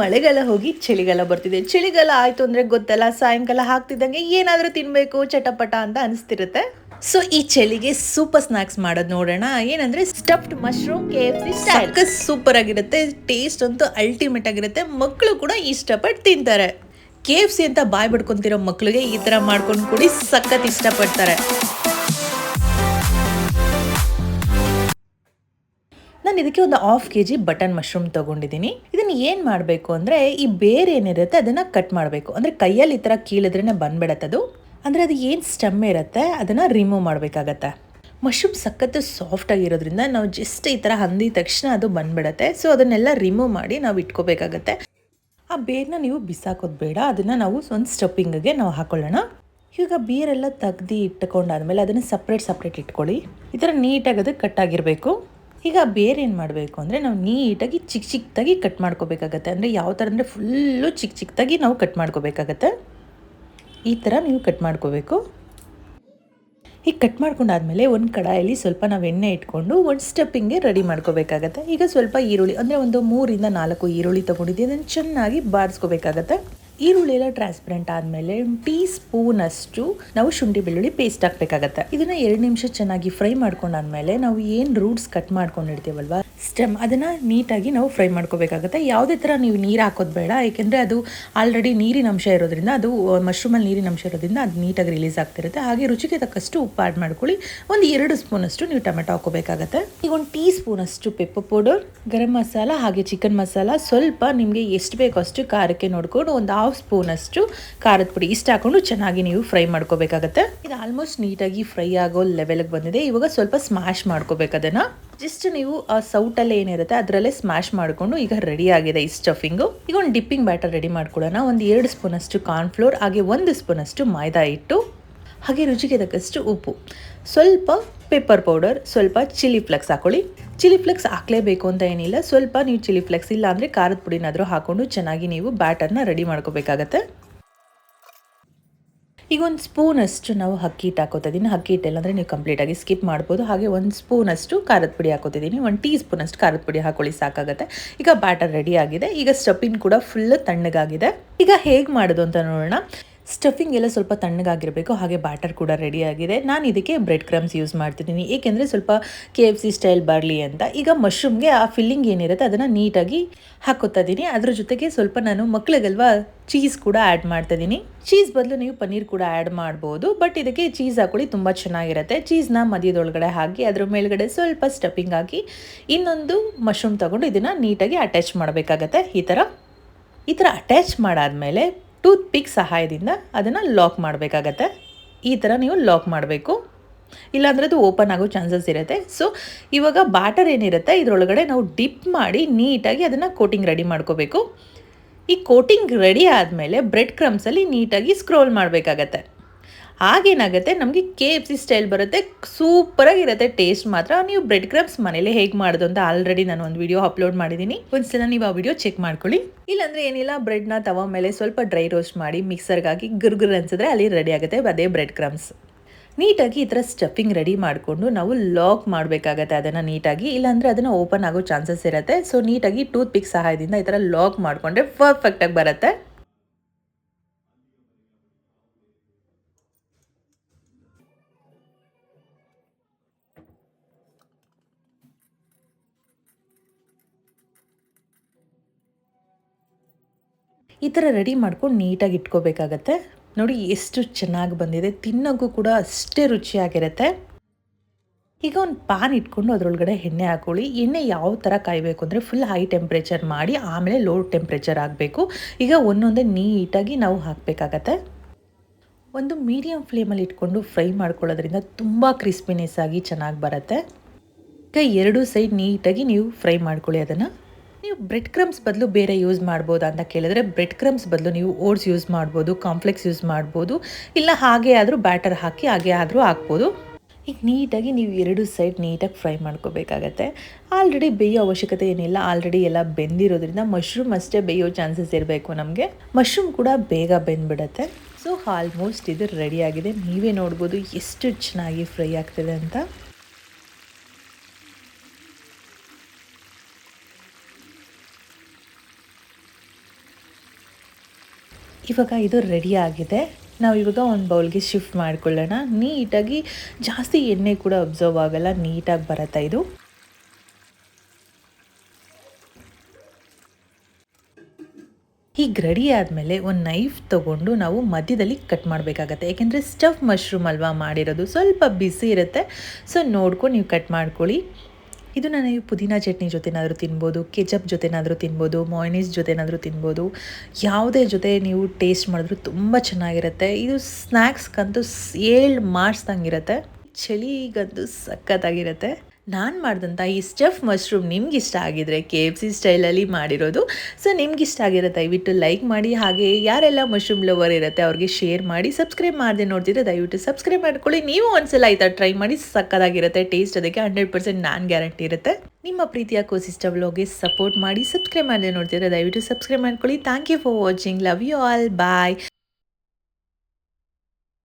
ಮಳೆಗಾಲ ಹೋಗಿ ಚಳಿಗಾಲ ಬರ್ತಿದೆ. ಚಳಿಗಾಲ ಆಯ್ತು ಅಂದ್ರೆ ಗೊತ್ತಲ್ಲ, ಸಾಯಂಕಾಲ ಹಾಕ್ತಿದ್ದಂಗೆ ಏನಾದರೂ ತಿನ್ಬೇಕು, ಚಟಪಟ ಅಂತ ಅನಿಸ್ತಿರುತ್ತೆ. ಸೊ ಈ ಚಳಿಗೆ ಸೂಪರ್ ಸ್ನಾಕ್ಸ್ ಮಾಡೋದು ನೋಡೋಣ. ಏನಂದ್ರೆ stuffed mushroom K F C super ಆಗಿರುತ್ತೆ. ಟೇಸ್ಟ್ ಅಂತೂ ಅಲ್ಟಿಮೇಟ್ ಆಗಿರುತ್ತೆ. ಮಕ್ಕಳು ಕೂಡ ಇಷ್ಟಪಟ್ಟು ತಿಂತಾರೆ. ಕೆ ಎಫ್ ಸಿ ಅಂತ ಬಾಯ್ ಬಿಡ್ಕೊಂತಿರೋ ಮಕ್ಕಳಿಗೆ ಈ ತರ ಮಾಡ್ಕೊಂಡು ಕೂಡಿ ಸಖತ್ ಇಷ್ಟಪಡ್ತಾರೆ. ನಾನು ಇದಕ್ಕೆ ಒಂದು half K G button mushroom ತಗೊಂಡಿದ್ದೀನಿ ಇದನ್ನು ಏನು ಮಾಡಬೇಕು ಅಂದರೆ ಈ ಬೇರೆ ಏನಿರುತ್ತೆ ಅದನ್ನು ಕಟ್ ಮಾಡಬೇಕು. ಅಂದರೆ ಕೈಯಲ್ಲಿ ಈ ಥರ ಕೀಳಿದ್ರೇ ಅದು. ಅಂದರೆ ಅದು ಏನು ಸ್ಟಮ್ ಇರುತ್ತೆ ಅದನ್ನು ರಿಮೂವ್ ಮಾಡಬೇಕಾಗತ್ತೆ. ಮಶ್ರೂಮ್ ಸಖತ್ತು ಸಾಫ್ಟ್ ಆಗಿರೋದ್ರಿಂದ ನಾವು ಜಸ್ಟ್ ಈ ಥರ ಹಂದಿದ ತಕ್ಷಣ ಅದು ಬಂದ್ಬಿಡತ್ತೆ. ಸೊ ಅದನ್ನೆಲ್ಲ ರಿಮೂವ್ ಮಾಡಿ ನಾವು ಇಟ್ಕೋಬೇಕಾಗತ್ತೆ. ಆ ಬೇರ್ನ ನೀವು ಬಿಸಾಕೋದು ಬೇಡ. ಅದನ್ನು ನಾವು ಒಂದು ಸ್ಟಫಿಂಗ್ಗೆ ನಾವು ಹಾಕೊಳ್ಳೋಣ. ಈಗ ಬೀರೆಲ್ಲ ತೆಗ್ದು ಇಟ್ಕೊಂಡಾದ್ಮೇಲೆ ಅದನ್ನು ಸಪ್ರೇಟ್ ಸಪ್ರೇಟ್ ಇಟ್ಕೊಳ್ಳಿ. ಈ ಥರ ನೀಟಾಗಿ ಅದು ಕಟ್ ಆಗಿರಬೇಕು. ಈಗ ಬೇರೆ ಏನು ಮಾಡಬೇಕು ಅಂದರೆ ನಾವು ನೀಟಾಗಿ ಚಿಕ್ಕ ಚಿಕ್ಕದಾಗಿ ಕಟ್ ಮಾಡ್ಕೋಬೇಕಾಗತ್ತೆ. ಅಂದರೆ ಯಾವ ಥರ ಅಂದರೆ ಫುಲ್ಲು ಚಿಕ್ಕ ಚಿಕ್ಕದಾಗಿ ನಾವು ಕಟ್ ಮಾಡ್ಕೋಬೇಕಾಗತ್ತೆ. ಈ ಥರ ನೀವು ಕಟ್ ಮಾಡ್ಕೋಬೇಕು. ಈಗ ಕಟ್ ಮಾಡ್ಕೊಂಡಾದ್ಮೇಲೆ ಒಂದು ಕಡಾಯಲ್ಲಿ ಸ್ವಲ್ಪ ನಾವು ಎಣ್ಣೆ ಇಟ್ಕೊಂಡು ಒಂದು ಸ್ಟೆಪ್ಪಿಂಗೆ ರೆಡಿ ಮಾಡ್ಕೋಬೇಕಾಗತ್ತೆ. ಈಗ ಸ್ವಲ್ಪ ಈರುಳ್ಳಿ ಅಂದರೆ ಒಂದು ಮೂರಿಂದ ನಾಲ್ಕು ಈರುಳ್ಳಿ ತೊಗೊಂಡಿದ್ದೀವಿ ಅದನ್ನು ಚೆನ್ನಾಗಿ ಬಾಡಿಸ್ಕೋಬೇಕಾಗತ್ತೆ ಈರುಳ್ಳಿ ಎಲ್ಲ ಟ್ರಾನ್ಸ್ಪರೆಂಟ್ ಆದಮೇಲೆ ಟೀ ಸ್ಪೂನ್ ಅಷ್ಟು ನಾವು ಶುಂಠಿ ಬೆಳ್ಳುಳ್ಳಿ ಪೇಸ್ಟ್ ಹಾಕ್ಬೇಕಾಗತ್ತೆ. ಇದನ್ನ ಎರಡು ನಿಮಿಷ ಚೆನ್ನಾಗಿ ಫ್ರೈ ಮಾಡ್ಕೊಂಡಾದ್ಮೇಲೆ ನಾವು ಏನು ರೂಟ್ಸ್ ಕಟ್ ಮಾಡ್ಕೊಂಡಿರ್ತೀವಲ್ವಾ ಸ್ಟೆಮ್ ಅದನ್ನು ನೀಟಾಗಿ ನಾವು ಫ್ರೈ ಮಾಡ್ಕೋಬೇಕಾಗತ್ತೆ. ಯಾವುದೇ ಥರ ನೀವು ನೀರು ಹಾಕೋದು ಬೇಡ, ಏಕೆಂದರೆ ಅದು ಆಲ್ರೆಡಿ ನೀರಿನ ಅಂಶ ಇರೋದ್ರಿಂದ, ಅದು ಮಶ್ರೂಮಲ್ಲಿ ನೀರಿನ ಅಂಶ ಇರೋದ್ರಿಂದ ಅದು ನೀಟಾಗಿ ರಿಲೀಸ್ ಆಗ್ತಿರುತ್ತೆ. ಹಾಗೆ ರುಚಿಗೆ ತಕ್ಕಷ್ಟು ಉಪ್ಪು ಆ್ಯಡ್ ಮಾಡ್ಕೊಳ್ಳಿ. ಒಂದು ಎರಡು ಸ್ಪೂನಷ್ಟು ನೀವು ಟೊಮೆಟೊ ಹಾಕೋಬೇಕಾಗತ್ತೆ. ಈಗ ಒಂದು ಟೀ ಸ್ಪೂನಷ್ಟು ಪೆಪ್ಪರ್ ಪೌಡರ್ ಗರಂ ಮಸಾಲ ಹಾಗೆ ಚಿಕನ್ ಮಸಾಲ. ಸ್ವಲ್ಪ ನಿಮಗೆ ಎಷ್ಟು ಬೇಕೋ ಅಷ್ಟು ಖಾರಕ್ಕೆ ನೋಡಿಕೊಂಡು ಒಂದು ಹಾಫ್ ಸ್ಪೂನಷ್ಟು ಖಾರದ ಪುಡಿ ಇಷ್ಟು ಹಾಕೊಂಡು ಚೆನ್ನಾಗಿ ನೀವು ಫ್ರೈ ಮಾಡ್ಕೋಬೇಕಾಗತ್ತೆ. ಇದು ಆಲ್ಮೋಸ್ಟ್ ನೀಟಾಗಿ ಫ್ರೈ ಆಗೋ ಲೆವೆಲ್ಗೆ ಬಂದಿದೆ. ಇವಾಗ ಸ್ವಲ್ಪ ಸ್ಮ್ಯಾಶ್ ಮಾಡ್ಕೋಬೇಕು ಅದನ್ನು. ಜಸ್ಟ್ ನೀವು ಆ ಸೌಟಲ್ಲಿ ಏನಿರುತ್ತೆ, ಅದರಲ್ಲೇ ಸ್ಮ್ಯಾಶ್ ಮಾಡಿಕೊಂಡು ಈಗ ರೆಡಿ ಆಗಿದೆ ಈ ಸ್ಟಫಿಂಗು ಈಗ ಒಂದು ಡಿಪ್ಪಿಂಗ್ ಬ್ಯಾಟರ್ ರೆಡಿ ಮಾಡ್ಕೊಳ್ಳೋಣ. ಒಂದು ಎರಡು ಸ್ಪೂನಷ್ಟು ಕಾರ್ನ್ಫ್ಲೋರ್ ಹಾಗೆ ಒಂದು ಸ್ಪೂನಷ್ಟು ಮೈದಾ ಹಿಟ್ಟು, ಹಾಗೆ ರುಚಿಗೆ ತಕ್ಕಷ್ಟು ಉಪ್ಪು. ಸ್ವಲ್ಪ ಪೆಪ್ಪರ್ ಪೌಡರ್ ಸ್ವಲ್ಪ ಚಿಲ್ಲಿ ಫ್ಲೆಕ್ಸ್ ಹಾಕೊಳ್ಳಿ. ಚಿಲ್ಲಿ ಫ್ಲೆಕ್ಸ್ ಹಾಕಲೇಬೇಕು ಅಂತ ಏನಿಲ್ಲ. ಸ್ವಲ್ಪ ನೀವು ಚಿಲ್ಲಿ ಫ್ಲೆಕ್ಸ್ ಇಲ್ಲ ಅಂದರೆ ಖಾರದ ಪುಡಿನಾದರೂ ಹಾಕೊಂಡು ಚೆನ್ನಾಗಿ ನೀವು ಬ್ಯಾಟರ್ನ ರೆಡಿ ಮಾಡ್ಕೋಬೇಕಾಗತ್ತೆ. ಈಗ ಒಂದು ಸ್ಪೂನಷ್ಟು ನಾವು ಅಕ್ಕಿ ಹಿಟ್ಟು ಹಾಕೋತಿದ್ದೀನಿ ಅಕ್ಕಿ ಹಿಟ್ಟೆಲ್ಲ ಅಂದರೆ ನೀವು ಕಂಪ್ಲೀಟಾಗಿ ಸ್ಕಿಪ್ ಮಾಡ್ಬೋದು. ಹಾಗೆ ಒಂದು ಸ್ಪೂನಷ್ಟು ಖಾರದ ಪುಡಿ ಹಾಕೋತಿದ್ದೀನಿ ಒಂದು ಟೀ ಸ್ಪೂನ್ ಅಷ್ಟು ಖಾರದ ಪುಡಿ ಹಾಕೊಳ್ಳಿ, ಸಾಕಾಗುತ್ತೆ. ಈಗ ಬ್ಯಾಟರ್ ರೆಡಿ ಆಗಿದೆ. ಈಗ ಸ್ಟಫಿನ್ ಕೂಡ ಫುಲ್ ತಣ್ಣಗಾಗಿದೆ. ಈಗ ಹೇಗೆ ಮಾಡೋದು ಅಂತ ನೋಡೋಣ. ಸ್ಟಫಿಂಗ್ ಎಲ್ಲ ಸ್ವಲ್ಪ ತಣ್ಣಗಾಗಿರಬೇಕು, ಹಾಗೆ ಬ್ಯಾಟರ್ ಕೂಡ ರೆಡಿ ಆಗಿದೆ. ನಾನು ಇದಕ್ಕೆ ಬ್ರೆಡ್ ಕ್ರಮ್ಸ್ ಯೂಸ್ ಮಾಡ್ತಿದ್ದೀನಿ. ಏಕೆಂದರೆ ಸ್ವಲ್ಪ ಕೆ ಎಫ್ ಸಿ ಸ್ಟೈಲ್ ಬರಲಿ ಅಂತ. ಈಗ ಮಶ್ರೂಮ್ಗೆ ಆ ಫಿಲ್ಲಿಂಗ್ ಏನಿರುತ್ತೆ ಅದನ್ನು ನೀಟಾಗಿ ಹಾಕೋತಾ ಇದ್ದೀನಿ ಅದ್ರ ಜೊತೆಗೆ ಸ್ವಲ್ಪ ನಾನು ಮಕ್ಳಿಗಲ್ವಾ ಚೀಸ್ ಕೂಡ ಆ್ಯಡ್ ಮಾಡ್ತಾ ಇದ್ದೀನಿ ಚೀಸ್ ಬದಲು ನೀವು ಪನ್ನೀರ್ ಕೂಡ ಆ್ಯಡ್ ಮಾಡ್ಬೋದು. ಬಟ್ ಇದಕ್ಕೆ ಚೀಸ್ ಹಾಕೊಳ್ಳಿ ತುಂಬ ಚೆನ್ನಾಗಿರುತ್ತೆ. ಚೀಸ್ನ ಮಧ್ಯದೊಳಗಡೆ ಹಾಕಿ, ಅದ್ರ ಮೇಲ್ಗಡೆ ಸ್ವಲ್ಪ ಸ್ಟಫಿಂಗ್ ಹಾಕಿ, ಇನ್ನೊಂದು ಮಶ್ರೂಮ್ ತಗೊಂಡು ಇದನ್ನು ನೀಟಾಗಿ ಅಟ್ಯಾಚ್ ಮಾಡಬೇಕಾಗತ್ತೆ. ಈ ಥರ ಈ ಥರ ಅಟ್ಯಾಚ್ ಮಾಡಾದಮೇಲೆ ಟೂತ್ ಪಿಕ್ ಸಹಾಯದಿಂದ ಅದನ್ನು ಲಾಕ್ ಮಾಡಬೇಕಾಗತ್ತೆ. ಈ ಥರ ನೀವು ಲಾಕ್ ಮಾಡಬೇಕು. ಇಲ್ಲಾಂದರೆ ಅದು ಓಪನ್ ಆಗೋ ಚಾನ್ಸಸ್ ಇರುತ್ತೆ. ಸೊ ಇವಾಗ ಬ್ಯಾಟರ್ ಏನಿರುತ್ತೆ, ಇದರೊಳಗಡೆ ನಾವು ಡಿಪ್ ಮಾಡಿ ನೀಟಾಗಿ ಅದನ್ನು ಕೋಟಿಂಗ್ ರೆಡಿ ಮಾಡ್ಕೋಬೇಕು. ಈ ಕೋಟಿಂಗ್ ರೆಡಿ ಆದಮೇಲೆ ಬ್ರೆಡ್ ಕ್ರಮ್ಸಲ್ಲಿ ನೀಟಾಗಿ ಸ್ಕ್ರೋಲ್ ಮಾಡಬೇಕಾಗತ್ತೆ. ಆಗೇನಾಗುತ್ತೆ ನಮಗೆ ಕೆ ಎಫ್ ಸಿ ಸ್ಟೈಲ್ ಬರುತ್ತೆ. ಸೂಪರಾಗಿರುತ್ತೆ ಟೇಸ್ಟ್ ಮಾತ್ರ. ನೀವು ಬ್ರೆಡ್ ಕ್ರಮ್ಸ್ ಮನೇಲಿ ಹೇಗೆ ಮಾಡೋದು ಅಂತ ಆಲ್ರೆಡಿ ನಾನು ಒಂದು ವಿಡಿಯೋ ಅಪ್ಲೋಡ್ ಮಾಡಿದ್ದೀನಿ ಒಂದ್ಸಲ ನೀವು ಆ ವಿಡಿಯೋ ಚೆಕ್ ಮಾಡ್ಕೊಳ್ಳಿ. ಇಲ್ಲಾಂದರೆ ಏನಿಲ್ಲ ಬ್ರೆಡ್ನ ತವ ಮೇಲೆ ಸ್ವಲ್ಪ ಡ್ರೈ ರೋಸ್ಟ್ ಮಾಡಿ ಮಿಕ್ಸರ್ಗಾಗಿ ಗುರ್ಗುರ್ ಅನ್ಸಿದ್ರೆ ಅಲ್ಲಿ ರೆಡಿ ಆಗುತ್ತೆ ಅದೇ ಬ್ರೆಡ್ ಕ್ರಮ್ಸ್ ನೀಟಾಗಿ ಈ ಥರ ಸ್ಟಫಿಂಗ್ ರೆಡಿ ಮಾಡಿಕೊಂಡು ನಾವು ಲಾಕ್ ಮಾಡಬೇಕಾಗತ್ತೆ ಅದನ್ನು ನೀಟಾಗಿ. ಇಲ್ಲಾಂದರೆ ಅದನ್ನು ಓಪನ್ ಆಗೋ ಚಾನ್ಸಸ್ ಇರುತ್ತೆ. ಸೊ ನೀಟಾಗಿ ಟೂತ್ ಪಿಕ್ ಸಹಾಯದಿಂದ ಈ ಥರ ಲಾಕ್ ಮಾಡಿಕೊಂಡ್ರೆ ಪರ್ಫೆಕ್ಟಾಗಿ ಬರುತ್ತೆ. ಈ ಥರ ರೆಡಿ ಮಾಡ್ಕೊಂಡು ನೀಟಾಗಿ ಇಟ್ಕೋಬೇಕಾಗತ್ತೆ. ನೋಡಿ ಎಷ್ಟು ಚೆನ್ನಾಗಿ ಬಂದಿದೆ. ತಿನ್ನೋಕ್ಕೂ ಕೂಡ ಅಷ್ಟೇ ರುಚಿಯಾಗಿರುತ್ತೆ. ಈಗ ಒಂದು ಪಾನ್ ಇಟ್ಕೊಂಡು ಅದರೊಳಗಡೆ ಎಣ್ಣೆ ಹಾಕೊಳ್ಳಿ. ಎಣ್ಣೆ ಯಾವ ಥರ ಕಾಯಬೇಕು ಅಂದರೆ ಫುಲ್ ಹೈ ಟೆಂಪ್ರೇಚರ್ ಮಾಡಿ ಆಮೇಲೆ ಲೋ ಟೆಂಪ್ರೇಚರ್ ಆಗಬೇಕು ಈಗ ಒಂದೊಂದೇ ನೀಟಾಗಿ ನಾವು ಹಾಕಬೇಕಾಗತ್ತೆ. ಒಂದು ಮೀಡಿಯಮ್ ಫ್ಲೇಮಲ್ಲಿ ಇಟ್ಕೊಂಡು ಫ್ರೈ ಮಾಡ್ಕೊಳ್ಳೋದ್ರಿಂದ ತುಂಬ ಕ್ರಿಸ್ಪಿನೆಸ್ ಆಗಿ ಚೆನ್ನಾಗಿ ಬರುತ್ತೆ. ಈಗ ಎರಡು ಸೈಡ್ ನೀಟಾಗಿ ನೀವು ಫ್ರೈ ಮಾಡ್ಕೊಳ್ಳಿ ಅದನ್ನು. ನೀವು ಬ್ರೆಡ್ ಕ್ರಮ್ಸ್ ಬದಲು ಬೇರೆ ಯೂಸ್ ಮಾಡ್ಬೋದು ಅಂತ ಕೇಳಿದ್ರೆ ಬ್ರೆಡ್ ಕ್ರಮ್ಸ್ ಬದಲು ನೀವು ಓಟ್ಸ್ ಯೂಸ್ ಮಾಡ್ಬೋದು ಕಾಂಪ್ಲೆಕ್ಸ್ ಯೂಸ್ ಮಾಡ್ಬೋದು, ಇಲ್ಲ ಹಾಗೆ ಆದರೂ ಬ್ಯಾಟರ್ ಹಾಕಿ ಹಾಗೆ ಆದರೂ ಹಾಕ್ಬೋದು. ಈಗ ನೀಟಾಗಿ ನೀವು ಎರಡು ಸೈಡ್ ನೀಟಾಗಿ ಫ್ರೈ ಮಾಡ್ಕೋಬೇಕಾಗತ್ತೆ. ಆಲ್ರೆಡಿ ಬೇಯೋ ಅವಶ್ಯಕತೆ ಏನಿಲ್ಲ ಆಲ್ರೆಡಿ ಎಲ್ಲ ಬೆಂದಿರೋದ್ರಿಂದ ಮಶ್ರೂಮ್ ಅಷ್ಟೇ ಬೇಯೋ ಚಾನ್ಸಸ್ ಇರಬೇಕು ನಮಗೆ. ಮಶ್ರೂಮ್ ಕೂಡ ಬೇಗ ಬೆಂದ್ಬಿಡತ್ತೆ. ಸೊ ಆಲ್ಮೋಸ್ಟ್ ಇದು ರೆಡಿಯಾಗಿದೆ ನೀವೇ ನೋಡ್ಬೋದು ಎಷ್ಟು ಚೆನ್ನಾಗಿ ಫ್ರೈ ಆಗ್ತಿದೆ ಅಂತ. ಇವಾಗ ಇದು ರೆಡಿ ಆಗಿದೆ. ನಾವು ಇವಾಗ ಒಂದು ಬೌಲ್ಗೆ ಶಿಫ್ಟ್ ಮಾಡ್ಕೊಳ್ಳೋಣ. ನೀಟಾಗಿ ಜಾಸ್ತಿ ಎಣ್ಣೆ ಕೂಡ ಅಬ್ಸರ್ವ್ ಆಗಲ್ಲ, ನೀಟಾಗಿ ಬರುತ್ತೆ ಇದು. ಹೀಗೆ ರೆಡಿ ಆದಮೇಲೆ ಒಂದು ನೈಫ್ ತೊಗೊಂಡು ನಾವು ಮಧ್ಯದಲ್ಲಿ ಕಟ್ ಮಾಡಬೇಕಾಗತ್ತೆ. ಯಾಕೆಂದರೆ ಸ್ಟಫ್ ಮಶ್ರೂಮ್ ಅಲ್ವಾ ಮಾಡಿರೋದು, ಸ್ವಲ್ಪ ಬಿಸಿ ಇರುತ್ತೆ. ಸೊ ನೋಡ್ಕೊಂಡು ನೀವು ಕಟ್ ಮಾಡ್ಕೊಳ್ಳಿ. ಇದನ್ನು ನೀವು ಪುದೀನ ಚಟ್ನಿ ಜೊತೆನಾದರೂ ತಿನ್ಬೋದು, ಕೆಚಪ್ ಜೊತೆನಾದರೂ ತಿನ್ಬೋದು ಮಾಯ್ನೀಸ್ ಜೊತೆನಾದರೂ ತಿನ್ಬೋದು, ಯಾವುದೇ ಜೊತೆ ನೀವು ಟೇಸ್ಟ್ ಮಾಡಿದ್ರು ತುಂಬ ಚೆನ್ನಾಗಿರುತ್ತೆ. ಇದು ಸ್ನ್ಯಾಕ್ಸ್ಗಂತೂ ಏಳು ಮಾಡಿಸ್ದಂಗಿರುತ್ತೆ ಚಳಿಗಂತೂ ಸಖತ್ತಾಗಿರುತ್ತೆ. ನಾನು ಮಾಡಿದಂಥ ಈ ಸ್ಟಫ್ ಮಶ್ರೂಮ್ ನಿಮ್ಗೆ ಇಷ್ಟ ಆಗಿದ್ರೆ ಕೆ ಎಫ್ ಸಿ ಸ್ಟೈಲಲ್ಲಿ ಮಾಡಿರೋದು. ಸೊ ನಿಮ್ಗೆ ಇಷ್ಟ ಆಗಿರೋ ದಯವಿಟ್ಟು ಲೈಕ್ ಮಾಡಿ. ಹಾಗೆ ಯಾರೆಲ್ಲ ಮಶ್ರೂಮ್ ಲವರ್ ಇರುತ್ತೆ ಅವ್ರಿಗೆ ಶೇರ್ ಮಾಡಿ ಸಬ್ಸ್ಕ್ರೈಬ್ ಮಾಡದೆ ನೋಡ್ತಿದ್ರೆ ದಯವಿಟ್ಟು ಸಬ್ಸ್ಕ್ರೈಬ್ ಮಾಡ್ಕೊಳ್ಳಿ. ನೀವು ಒಂದ್ಸಲ ಈ ಟ್ರೈ ಮಾಡಿ ಸಕ್ಕದಾಗಿರುತ್ತೆ ಟೇಸ್ಟ್ ಅದಕ್ಕೆ ಹಂಡ್ರೆಡ್ ಪರ್ಸೆಂಟ್ ನಾನು ಗ್ಯಾರಂಟಿ ಇರುತ್ತೆ. ನಿಮ್ಮ ಪ್ರೀತಿಯ ಕೋಸಿಸ್ಟ ವ್ಲಾಗ್ಗೆ ಸಪೋರ್ಟ್ ಮಾಡಿ ಸಬ್ಸ್ಕ್ರೈಬ್ ಮಾಡದೆ ನೋಡ್ತಿದ್ರೆ ದಯವಿಟ್ಟು ಸಬ್ಸ್ಕ್ರೈಬ್ ಮಾಡ್ಕೊಳ್ಳಿ. Thank you for watching love you all bye